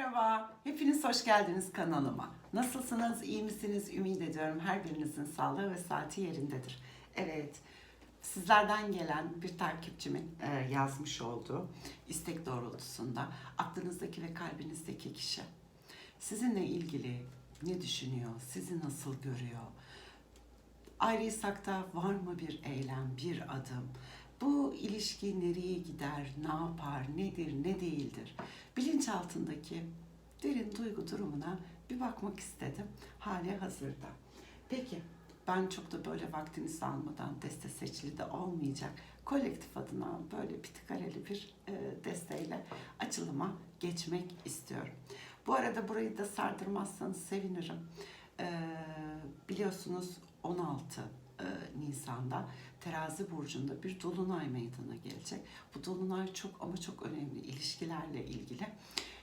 Merhaba, hepiniz hoş geldiniz kanalıma. Nasılsınız, iyi misiniz? Ümit ediyorum her birinizin sağlığı ve saati yerindedir. Evet, sizlerden gelen bir takipçimin e, yazmış olduğu istek doğrultusunda aklınızdaki ve kalbinizdeki kişi sizinle ilgili ne düşünüyor, sizi nasıl görüyor, ayrıysak da var mı bir eylem, bir adım? Bu ilişki nereye gider, ne yapar, nedir, ne değildir? Bilinçaltındaki derin duygu durumuna bir bakmak istedim. Hali hazırda. Peki, ben çok da böyle vaktinizi almadan deste seçili de olmayacak. Kolektif adına böyle pitikareli bir e, desteğiyle açılıma geçmek istiyorum. Bu arada burayı da sardırmazsanız sevinirim. Ee, biliyorsunuz 16 e, Nisan'da Terazi burcunda bir dolunay meydana gelecek. Bu dolunay çok ama çok önemli ilişkilerle ilgili.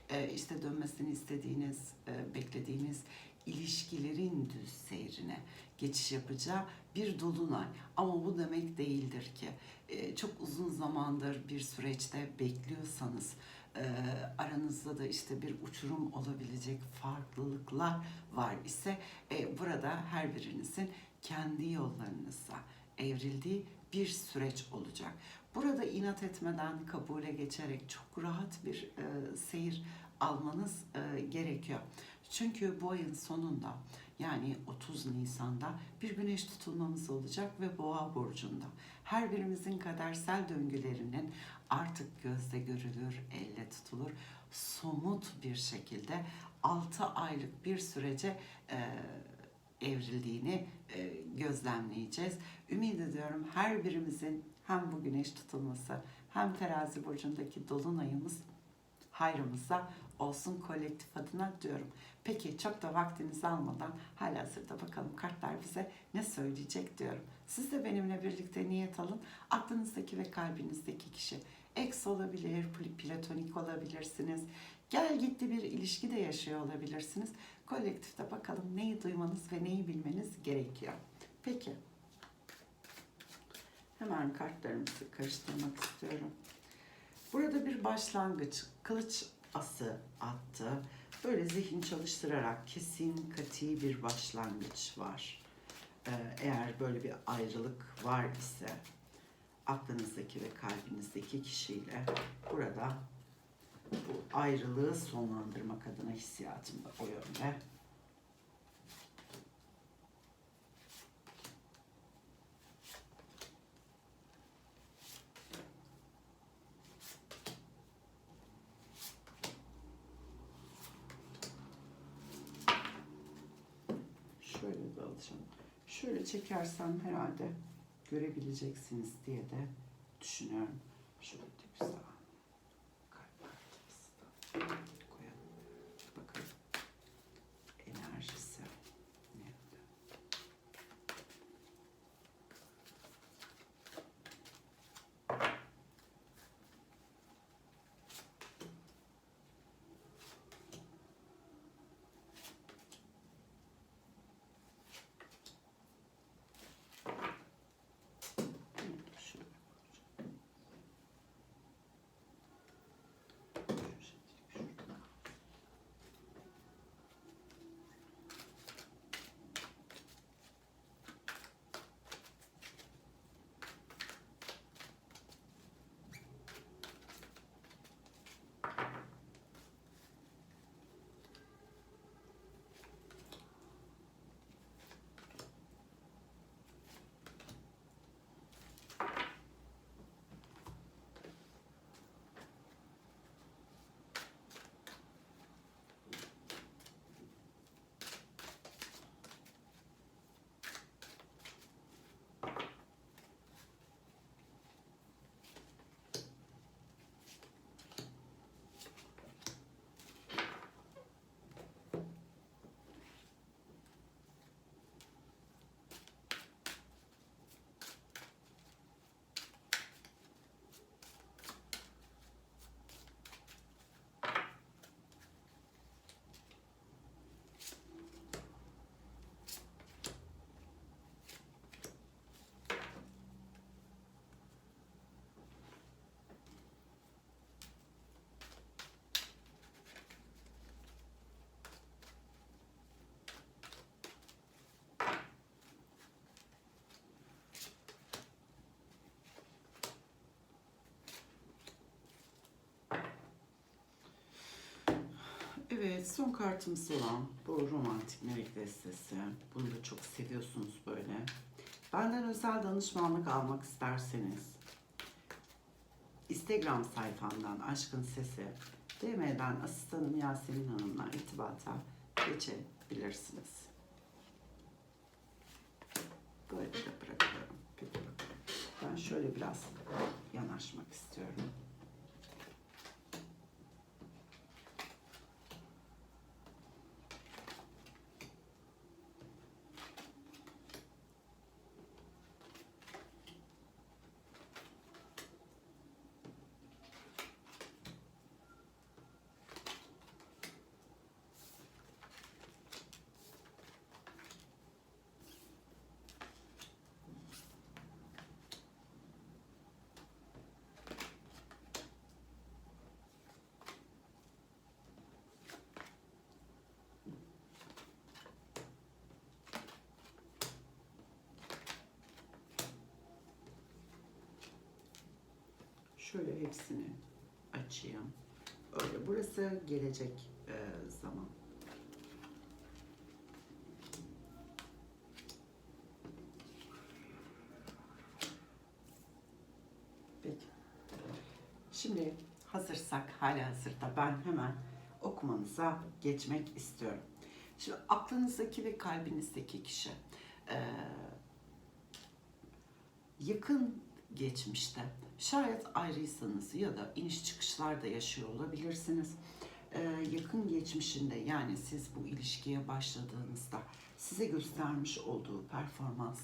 Ee, işte dönmesini istediğiniz, e, beklediğiniz ilişkilerin düz seyrine geçiş yapacağı bir dolunay. Ama bu demek değildir ki e, çok uzun zamandır bir süreçte bekliyorsanız e, aranızda da işte bir uçurum olabilecek farklılıklar var ise e, burada her birinizin kendi yollarınıza evrildiği bir süreç olacak. Burada inat etmeden kabule geçerek çok rahat bir e, seyir almanız e, gerekiyor. Çünkü bu ayın sonunda yani 30 Nisan'da bir güneş tutulmamız olacak ve Boğa burcunda. Her birimizin kadersel döngülerinin artık gözde görülür, elle tutulur, somut bir şekilde 6 aylık bir sürece e, evrildiğini e, gözlemleyeceğiz. Ümit ediyorum her birimizin hem bu güneş tutulması hem terazi burcundaki dolunayımız hayrımıza olsun kolektif adına diyorum. Peki çok da vaktinizi almadan halihazırda bakalım kartlar bize ne söyleyecek diyorum. Siz de benimle birlikte niyet alın. Aklınızdaki ve kalbinizdeki kişi ex olabilir, pl- platonik olabilirsiniz. Gel gitti bir ilişki de yaşıyor olabilirsiniz. Kolektifte bakalım neyi duymanız ve neyi bilmeniz gerekiyor. Peki. Hemen kartlarımızı karıştırmak istiyorum. Burada bir başlangıç, kılıç ası attı. Böyle zihin çalıştırarak kesin, kati bir başlangıç var. Ee, eğer böyle bir ayrılık var ise aklınızdaki ve kalbinizdeki kişiyle burada bu ayrılığı sonlandırmak adına hissiyatım da o yönde. Şöyle de alacağım. Şöyle çekersem herhalde görebileceksiniz diye de düşünüyorum. Şöyle Evet, son kartımız olan bu romantik melek destesi. Bunu da çok seviyorsunuz böyle. Benden özel danışmanlık almak isterseniz Instagram sayfamdan Aşkın Sesi DM'den asistanım Yasemin Hanım'la irtibata geçebilirsiniz. Böyle de bırakıyorum. Peki bakalım. Ben şöyle biraz yanaşmak istiyorum. Şöyle hepsini açayım. Öyle burası gelecek e, zaman. Peki. Şimdi hazırsak hala hazırda ben hemen okumanıza geçmek istiyorum. Şimdi aklınızdaki ve kalbinizdeki kişi e, yakın geçmişte şayet ayrıysanız ya da iniş çıkışlar da yaşıyor olabilirsiniz. Ee, yakın geçmişinde yani siz bu ilişkiye başladığınızda size göstermiş olduğu performans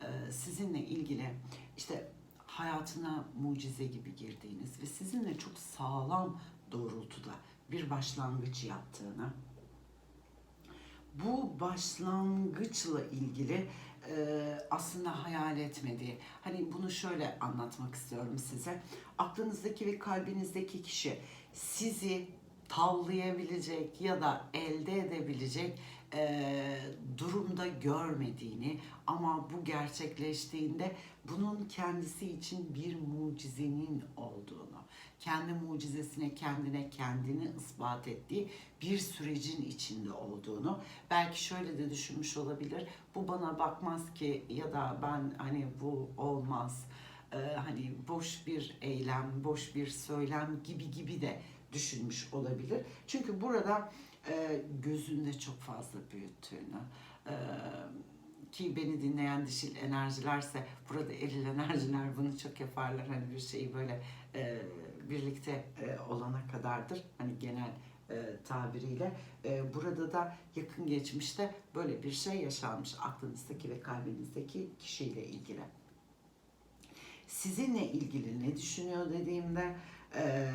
e, sizinle ilgili işte hayatına mucize gibi girdiğiniz ve sizinle çok sağlam doğrultuda bir başlangıç yaptığını bu başlangıçla ilgili aslında hayal etmediği. Hani bunu şöyle anlatmak istiyorum size. Aklınızdaki ve kalbinizdeki kişi sizi tavlayabilecek ya da elde edebilecek e, durumda görmediğini ama bu gerçekleştiğinde bunun kendisi için bir mucizenin olduğunu, kendi mucizesine kendine kendini ispat ettiği bir sürecin içinde olduğunu belki şöyle de düşünmüş olabilir. Bu bana bakmaz ki ya da ben hani bu olmaz. Ee, hani boş bir eylem, boş bir söylem gibi gibi de düşünmüş olabilir. Çünkü burada e, gözünde çok fazla büyüttüğünü, e, ki beni dinleyen dişil enerjilerse burada eril enerjiler bunu çok yaparlar. Hani bir şeyi böyle e, birlikte e, olana kadardır. Hani genel e, tabiriyle. E, burada da yakın geçmişte böyle bir şey yaşanmış aklınızdaki ve kalbinizdeki kişiyle ilgili. Sizinle ilgili ne düşünüyor dediğimde e,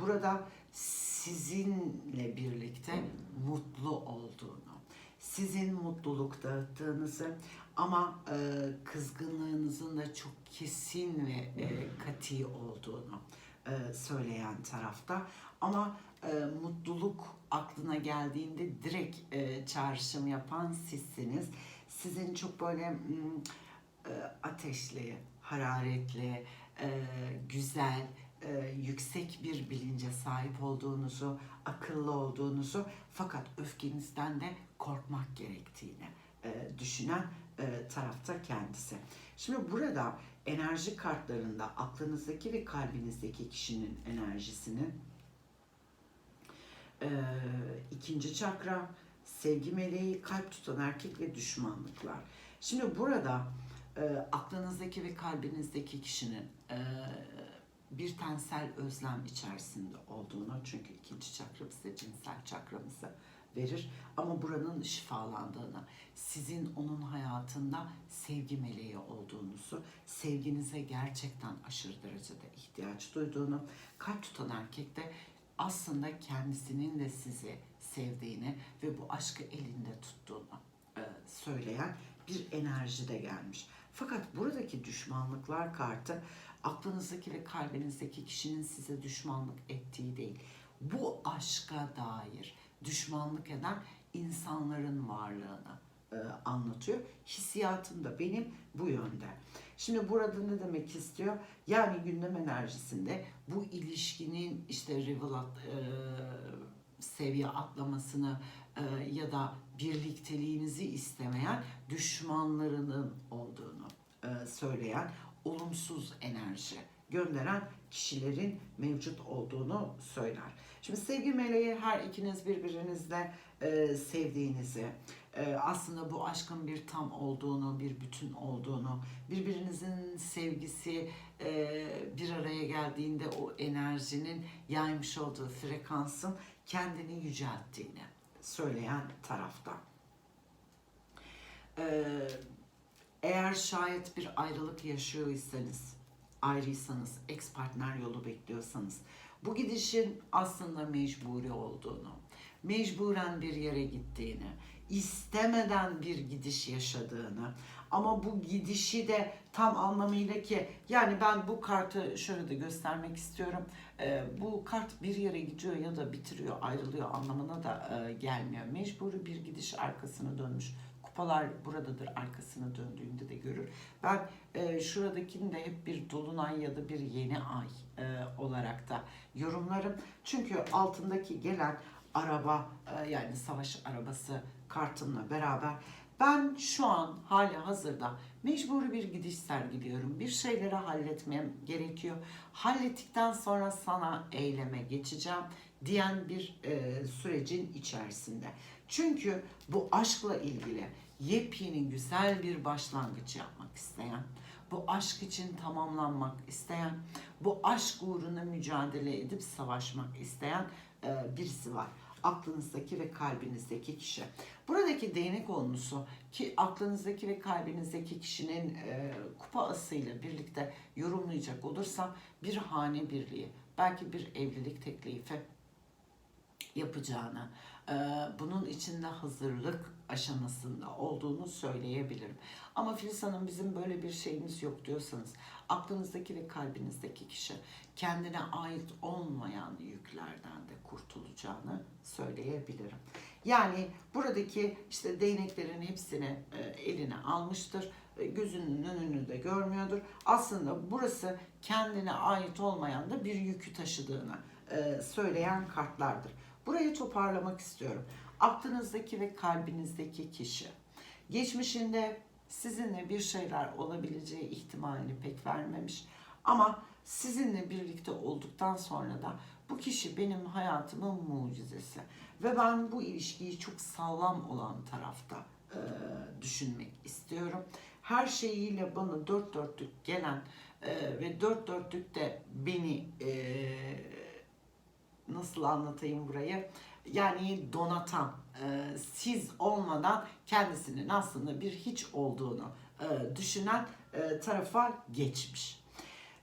burada sizinle birlikte mutlu olduğunu, sizin mutluluk dağıttığınızı ama e, kızgınlığınızın da çok kesin ve e, kati olduğunu e, söyleyen tarafta. Ama e, mutluluk aklına geldiğinde direkt e, çağrışım yapan sizsiniz. Sizin çok böyle mm, e, ateşli, hararetli, e, güzel, e, yüksek bir bilince sahip olduğunuzu, akıllı olduğunuzu fakat öfkenizden de korkmak gerektiğini e, düşünen e, tarafta kendisi. Şimdi burada enerji kartlarında aklınızdaki ve kalbinizdeki kişinin enerjisini e, ikinci çakra, sevgi meleği, kalp tutan erkek ve düşmanlıklar. Şimdi burada e, aklınızdaki ve kalbinizdeki kişinin e, bir tensel özlem içerisinde olduğunu çünkü ikinci çakra bize cinsel çakramızı verir ama buranın şifalandığını, sizin onun hayatında sevgi meleği olduğunuzu, sevginize gerçekten aşırı derecede ihtiyaç duyduğunu, kalp tutan erkek de aslında kendisinin de sizi sevdiğini ve bu aşkı elinde tuttuğunu e, söyleyen bir enerji de gelmiş. Fakat buradaki düşmanlıklar kartı aklınızdaki ve kalbinizdeki kişinin size düşmanlık ettiği değil. Bu aşka dair düşmanlık eden insanların varlığını e, anlatıyor. Hissiyatım da benim bu yönde. Şimdi burada ne demek istiyor? Yani gündem enerjisinde bu ilişkinin işte revelat, e, seviye atlamasını e, ya da birlikteliğinizi istemeyen düşmanlarının olduğunu e, söyleyen olumsuz enerji gönderen kişilerin mevcut olduğunu söyler. Şimdi sevgi meleği her ikiniz birbirinizle e, sevdiğinizi, e, aslında bu aşkın bir tam olduğunu, bir bütün olduğunu, birbirinizin sevgisi e, bir araya geldiğinde o enerjinin yaymış olduğu frekansın kendini yücelttiğini söyleyen tarafta. E, eğer şayet bir ayrılık yaşıyorsanız, ayrıysanız, ex partner yolu bekliyorsanız, bu gidişin aslında mecburi olduğunu, mecburen bir yere gittiğini, istemeden bir gidiş yaşadığını ama bu gidişi de tam anlamıyla ki yani ben bu kartı şöyle de göstermek istiyorum. Ee, bu kart bir yere gidiyor ya da bitiriyor, ayrılıyor anlamına da e, gelmiyor. Mecburi bir gidiş arkasını dönmüş. Kupalar buradadır arkasını döndüğünde de görür. Ben e, şuradakini de hep bir dolunay ya da bir yeni ay e, olarak da yorumlarım. Çünkü altındaki gelen araba e, yani savaş arabası kartımla beraber ben şu an hali hazırda mecburi bir gidiş sergiliyorum. Bir şeyleri halletmem gerekiyor. Hallettikten sonra sana eyleme geçeceğim diyen bir e, sürecin içerisinde. Çünkü bu aşkla ilgili yepyeni güzel bir başlangıç yapmak isteyen, bu aşk için tamamlanmak isteyen, bu aşk uğruna mücadele edip savaşmak isteyen e, birisi var aklınızdaki ve kalbinizdeki kişi. Buradaki değnek olmusu ki aklınızdaki ve kalbinizdeki kişinin e, kupa asıyla birlikte yorumlayacak olursam bir hane birliği, belki bir evlilik teklifi yapacağını, e, bunun içinde hazırlık aşamasında olduğunu söyleyebilirim. Ama Filiz Hanım bizim böyle bir şeyimiz yok diyorsanız aklınızdaki ve kalbinizdeki kişi kendine ait olmayan yüklerden de kurtulacağını söyleyebilirim. Yani buradaki işte değneklerin hepsini e, eline almıştır. E, Gözünün önünü de görmüyordur. Aslında burası kendine ait olmayan da bir yükü taşıdığını söyleyen kartlardır. Burayı toparlamak istiyorum. Aklınızdaki ve kalbinizdeki kişi geçmişinde sizinle bir şeyler olabileceği ihtimalini pek vermemiş ama sizinle birlikte olduktan sonra da bu kişi benim hayatımın mucizesi ve ben bu ilişkiyi çok sağlam olan tarafta e, düşünmek istiyorum. Her şeyiyle bana dört dörtlük gelen e, ve dört dörtlük de beni e, nasıl anlatayım burayı? Yani donatan, e, siz olmadan kendisinin aslında bir hiç olduğunu e, düşünen e, tarafa geçmiş.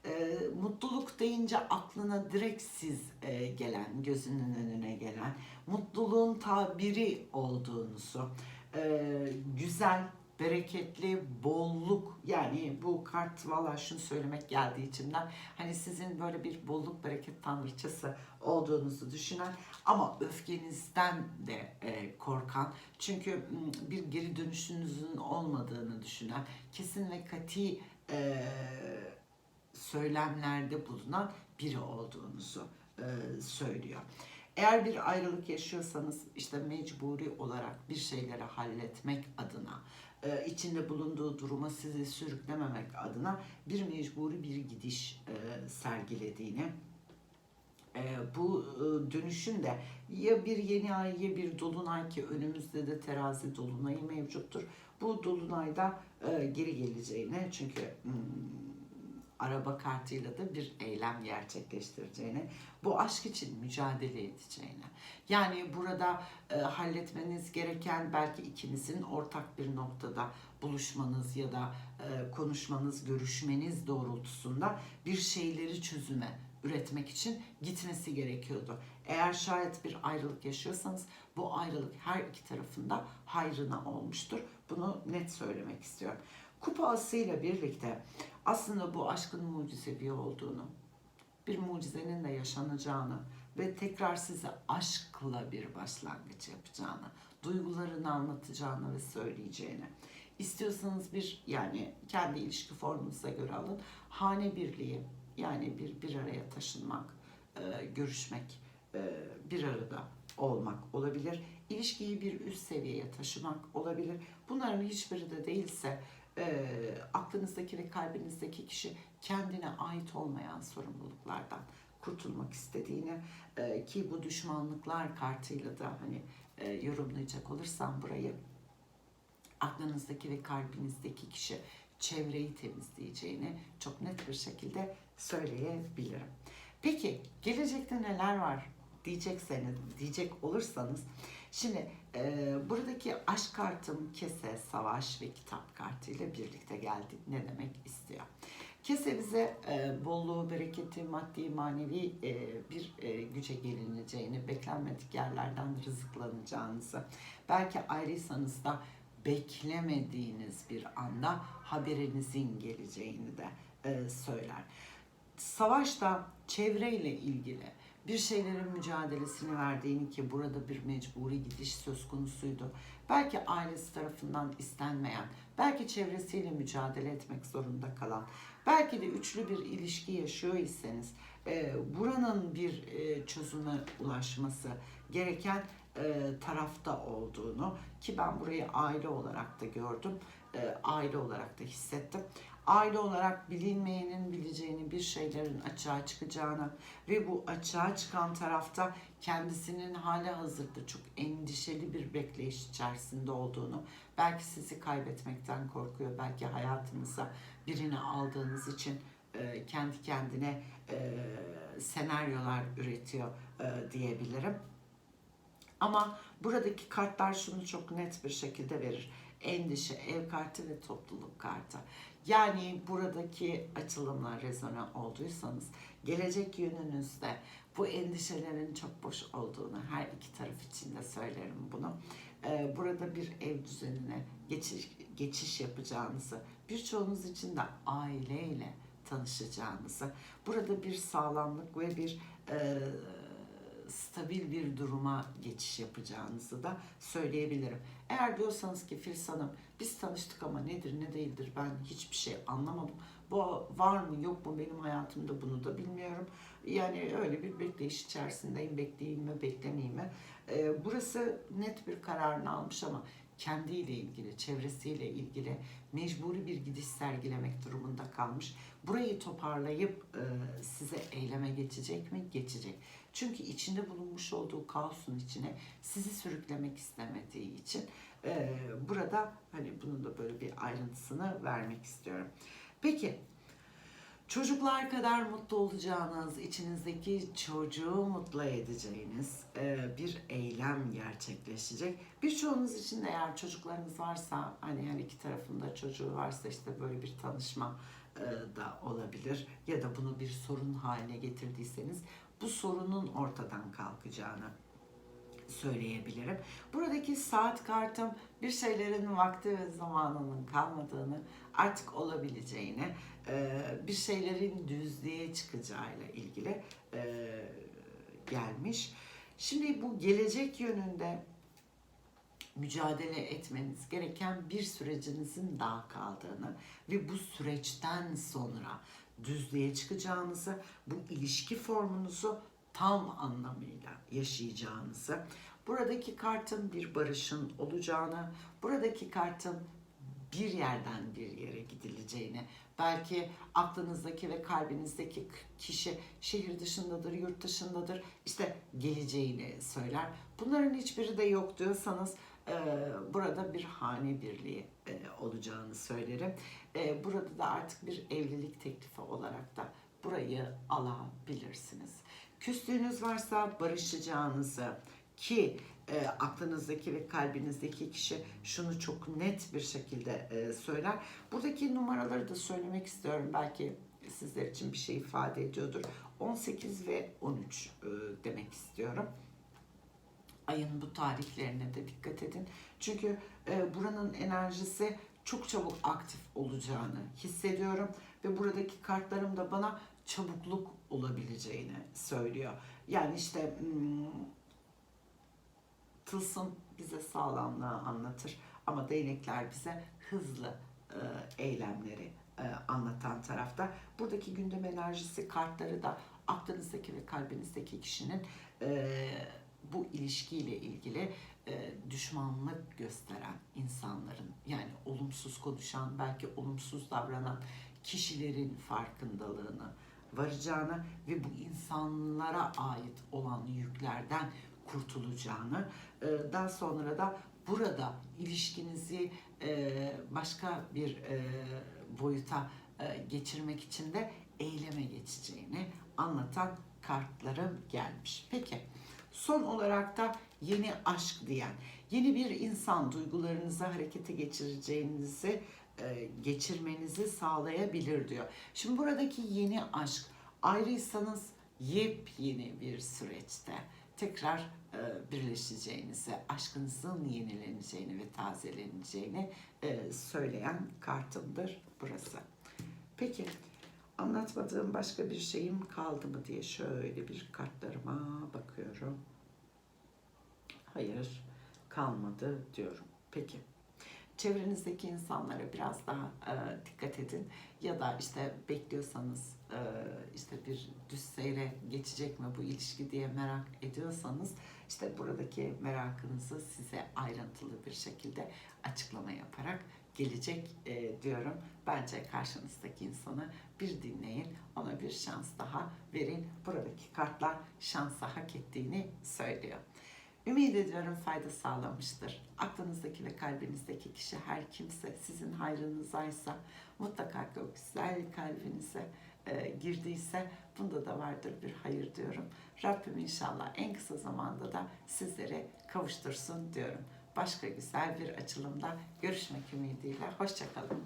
E, mutluluk deyince aklına direkt siz e, gelen, gözünün önüne gelen, mutluluğun tabiri olduğunuzu, e, güzel, bereketli, bolluk yani bu kart valla şunu söylemek geldi içimden. Hani sizin böyle bir bolluk bereket tanrıçası olduğunuzu düşünen ama öfkenizden de e, korkan çünkü bir geri dönüşünüzün olmadığını düşünen kesin ve kati e, söylemlerde bulunan biri olduğunuzu e, söylüyor. Eğer bir ayrılık yaşıyorsanız işte mecburi olarak bir şeyleri halletmek adına e, içinde bulunduğu duruma sizi sürüklememek adına bir mecburi bir gidiş e, sergilediğini e, bu e, dönüşün de ya bir yeni ay ya bir dolunay ki önümüzde de terazi dolunayı mevcuttur. Bu dolunayda e, geri geleceğine çünkü hmm, araba kartıyla da bir eylem gerçekleştireceğine, bu aşk için mücadele edeceğine. Yani burada e, halletmeniz gereken belki ikinizin ortak bir noktada buluşmanız ya da e, konuşmanız, görüşmeniz doğrultusunda bir şeyleri çözüme üretmek için gitmesi gerekiyordu. Eğer şayet bir ayrılık yaşıyorsanız bu ayrılık her iki tarafında hayrına olmuştur. Bunu net söylemek istiyorum. Kupa asıyla birlikte aslında bu aşkın mucizevi olduğunu, bir mucizenin de yaşanacağını ve tekrar size aşkla bir başlangıç yapacağını, duygularını anlatacağını ve söyleyeceğini. İstiyorsanız bir yani kendi ilişki formunuza göre alın. Hane birliği yani bir bir araya taşınmak, e, görüşmek, e, bir arada olmak olabilir. İlişkiyi bir üst seviyeye taşımak olabilir. Bunların hiçbiri de değilse e, aklınızdaki ve kalbinizdeki kişi kendine ait olmayan sorumluluklardan kurtulmak istediğini e, ki bu düşmanlıklar kartıyla da hani e, yorumlayacak olursam burayı aklınızdaki ve kalbinizdeki kişi çevreyi temizleyeceğini çok net bir şekilde söyleyebilirim. Peki gelecekte neler var diyecekseniz, diyecek olursanız şimdi e, buradaki aşk kartım kese, savaş ve kitap kartı ile birlikte geldi. Ne demek istiyor? Kese bize e, bolluğu, bereketi, maddi, manevi e, bir e, güce gelineceğini, beklenmedik yerlerden rızıklanacağınızı, belki ayrıysanız da beklemediğiniz bir anda haberinizin geleceğini de e, söyler. Savaşta çevreyle ilgili bir şeylerin mücadelesini verdiğini ki burada bir mecburi gidiş söz konusuydu. Belki ailesi tarafından istenmeyen, belki çevresiyle mücadele etmek zorunda kalan, belki de üçlü bir ilişki yaşıyor iseniz e, buranın bir e, çözüme ulaşması gereken e, tarafta olduğunu ki ben burayı aile olarak da gördüm, e, aile olarak da hissettim. Aile olarak bilinmeyenin bileceğini bir şeylerin açığa çıkacağını ve bu açığa çıkan tarafta kendisinin hali hazırda çok endişeli bir bekleyiş içerisinde olduğunu, belki sizi kaybetmekten korkuyor, belki hayatınıza birini aldığınız için e, kendi kendine e, senaryolar üretiyor e, diyebilirim. Ama buradaki kartlar şunu çok net bir şekilde verir. Endişe, ev kartı ve topluluk kartı. Yani buradaki açılımla rezone olduysanız gelecek yönünüzde bu endişelerin çok boş olduğunu her iki taraf için de söylerim bunu. Ee, burada bir ev düzenine geçiş, geçiş yapacağınızı, birçoğunuz için de aileyle tanışacağınızı, burada bir sağlamlık ve bir e, stabil bir duruma geçiş yapacağınızı da söyleyebilirim. Eğer diyorsanız ki Filiz biz tanıştık ama nedir ne değildir ben hiçbir şey anlamadım. Bu var mı yok mu benim hayatımda bunu da bilmiyorum. Yani öyle bir bekleyiş içerisindeyim. Bekleyeyim mi beklemeyeyim mi? Ee, burası net bir kararını almış ama kendiyle ilgili, çevresiyle ilgili mecburi bir gidiş sergilemek durumunda kalmış. Burayı toparlayıp e, size eyleme geçecek mi? Geçecek. Çünkü içinde bulunmuş olduğu kaosun içine sizi sürüklemek istemediği için e, burada hani bunun da böyle bir ayrıntısını vermek istiyorum. Peki çocuklar kadar mutlu olacağınız, içinizdeki çocuğu mutlu edeceğiniz e, bir eylem gerçekleşecek. Birçoğunuz için eğer çocuklarınız varsa, hani her iki tarafında çocuğu varsa işte böyle bir tanışma e, da olabilir ya da bunu bir sorun haline getirdiyseniz bu sorunun ortadan kalkacağını söyleyebilirim. Buradaki saat kartım bir şeylerin vakti ve zamanının kalmadığını, artık olabileceğini, e, bir şeylerin düzlüğe çıkacağıyla ilgili e, gelmiş. Şimdi bu gelecek yönünde mücadele etmeniz gereken bir sürecinizin daha kaldığını ve bu süreçten sonra düzlüğe çıkacağınızı, bu ilişki formunuzu tam anlamıyla yaşayacağınızı, buradaki kartın bir barışın olacağını, buradaki kartın bir yerden bir yere gidileceğini, belki aklınızdaki ve kalbinizdeki kişi şehir dışındadır, yurt dışındadır, işte geleceğini söyler. Bunların hiçbiri de yok diyorsanız burada bir hane birliği olacağını söylerim. Burada da artık bir evlilik teklifi olarak da burayı alabilirsiniz. Küslüğünüz varsa barışacağınızı ki e, aklınızdaki ve kalbinizdeki kişi şunu çok net bir şekilde e, söyler. Buradaki numaraları da söylemek istiyorum. Belki sizler için bir şey ifade ediyordur. 18 ve 13 e, demek istiyorum ayın bu tarihlerine de dikkat edin. Çünkü e, buranın enerjisi çok çabuk aktif olacağını hissediyorum ve buradaki kartlarım da bana çabukluk olabileceğini söylüyor. Yani işte hmm, tılsım bize sağlamlığı anlatır ama değnekler bize hızlı e, eylemleri e, anlatan tarafta. Buradaki gündem enerjisi kartları da aklınızdaki ve kalbinizdeki kişinin e, bu ilişkiyle ilgili e, düşmanlık gösteren insanların yani olumsuz konuşan belki olumsuz davranan kişilerin farkındalığını varacağını ve bu insanlara ait olan yüklerden kurtulacağını e, daha sonra da burada ilişkinizi e, başka bir e, boyuta e, geçirmek için de eyleme geçeceğini anlatan kartlarım gelmiş. Peki son olarak da yeni aşk diyen, yeni bir insan duygularınızı harekete geçireceğinizi e, geçirmenizi sağlayabilir diyor. Şimdi buradaki yeni aşk ayrıysanız yepyeni bir süreçte tekrar e, birleşeceğinizi, aşkınızın yenileneceğini ve tazeleneceğini e, söyleyen kartımdır burası. Peki anlatmadığım başka bir şeyim kaldı mı diye şöyle bir kartlarıma bakıyorum. Hayır kalmadı diyorum. Peki çevrenizdeki insanlara biraz daha e, dikkat edin ya da işte bekliyorsanız e, işte bir düz geçecek mi bu ilişki diye merak ediyorsanız işte buradaki merakınızı size ayrıntılı bir şekilde açıklama yaparak gelecek e, diyorum. Bence karşınızdaki insanı bir dinleyin, ona bir şans daha verin. Buradaki kartlar şansa hak ettiğini söylüyor. Ümit ediyorum fayda sağlamıştır. Aklınızdaki ve kalbinizdeki kişi her kimse sizin hayrınızaysa mutlaka o güzel kalbinize e, girdiyse bunda da vardır bir hayır diyorum. Rabbim inşallah en kısa zamanda da sizlere kavuştursun diyorum. Başka güzel bir açılımda görüşmek ümidiyle. Hoşçakalın.